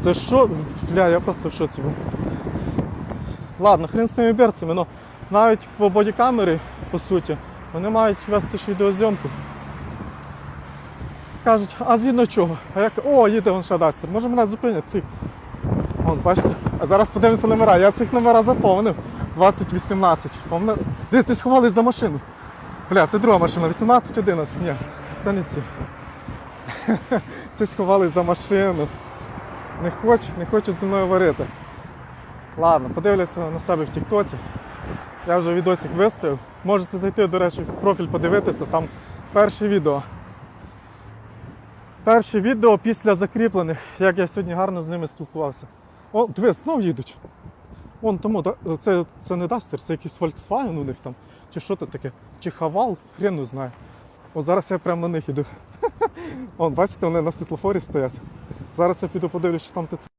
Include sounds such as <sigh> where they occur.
Це що? Бля, я просто в шоці був. Ладно, хрен з тими берцями, ну навіть по бодікамері, по суті, вони мають вести ж відеозйомку. Кажуть, а згідно чого? А як. О, їде вон Шадастер. Може мене зупинять цих. Вон, бачите? А зараз подивимося номера. Я цих номера заповнив. 2018. Помни... Дивіться, сховались за машину. Бля, це друга машина, 18-11. Ні, це не ці. <laughs> Це сховались за машину. Не хочуть, не хочуть зі мною варити. Ладно, подивляться на себе в Тіктоці. Я вже відосик виставив. Можете зайти, до речі, в профіль подивитися, там перше відео. Перше відео після закріплених, як я сьогодні гарно з ними спілкувався. О, диви, знов їдуть. Вон тому, це, це не Duster, це якийсь Volkswagen у них там. Чи що це таке? Чи Хавал, хрен не знаю. О, зараз я прямо на них іду. <laughs> Вон, бачите, вони на світлофорі стоять. Зараз я піду подивлюсь, що там ТЦ.